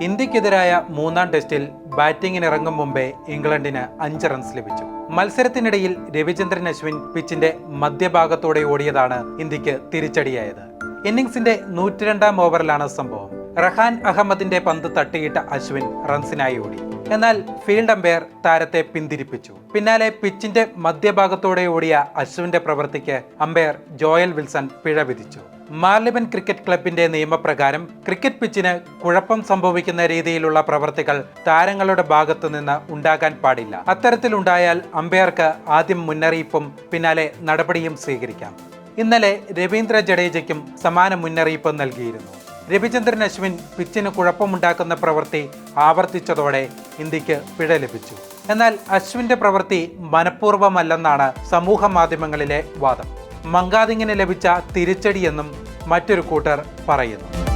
ഇന്ത്യക്കെതിരായ മൂന്നാം ടെസ്റ്റിൽ ബാറ്റിംഗിനിറങ്ങും മുമ്പേ ഇംഗ്ലണ്ടിന് അഞ്ച് റൺസ് ലഭിച്ചു. മത്സരത്തിനിടയിൽ രവിചന്ദ്രൻ അശ്വിൻ പിച്ചിന്റെ മധ്യഭാഗത്തോടെ ഓടിയതാണ് ഇന്ത്യയ്ക്ക് തിരിച്ചടിയായത്. ഇന്നിംഗ്സിന്റെ നൂറ്റിരണ്ടാം ഓവറിലാണ് സംഭവം. റഹാൻ അഹമ്മദിന്റെ പന്ത് തട്ടിയിട്ട അശ്വിൻ റൺസിനായി ഓടി. എന്നാൽ ഫീൽഡ് അമ്പയർ താരത്തെ പിന്തിരിപ്പിച്ചു. പിന്നാലെ പിച്ചിന്റെ മധ്യഭാഗത്തോടെ ഓടിയ അശ്വിന്റെ പ്രവൃത്തിക്ക് അമ്പയർ ജോയൽ വിൽസൺ പിഴ വിധിച്ചു. മാർലിബൻ ക്രിക്കറ്റ് ക്ലബിന്റെ നിയമപ്രകാരം ക്രിക്കറ്റ് പിച്ചിന് കുഴപ്പം സംഭവിക്കുന്ന രീതിയിലുള്ള പ്രവർത്തികൾ താരങ്ങളുടെ ഭാഗത്തു നിന്ന് ഉണ്ടാകാൻ പാടില്ല. അത്തരത്തിലുണ്ടായാൽ അമ്പയർക്ക് ആദ്യം മുന്നറിയിപ്പും പിന്നാലെ നടപടിയും സ്വീകരിക്കാം. ഇന്നലെ രവീന്ദ്ര ജഡേജയ്ക്കും സമാന മുന്നറിയിപ്പ് നൽകിയിരുന്നു. രവിചന്ദ്രൻ അശ്വിൻ പിച്ചിന് കുഴപ്പമുണ്ടാക്കുന്ന പ്രവൃത്തി ആവർത്തിച്ചതോടെ ഇന്ത്യയ്ക്ക് പിഴ ലഭിച്ചു. എന്നാൽ അശ്വിന്റെ പ്രവൃത്തി മനഃപൂർവമല്ലെന്നാണ് സമൂഹ മാധ്യമങ്ങളിലെ വാദം. മങ്കാദിങ്ങിന് ലഭിച്ച തിരിച്ചടിയെന്നും മറ്റൊരു കൂട്ടർ പറയുന്നു.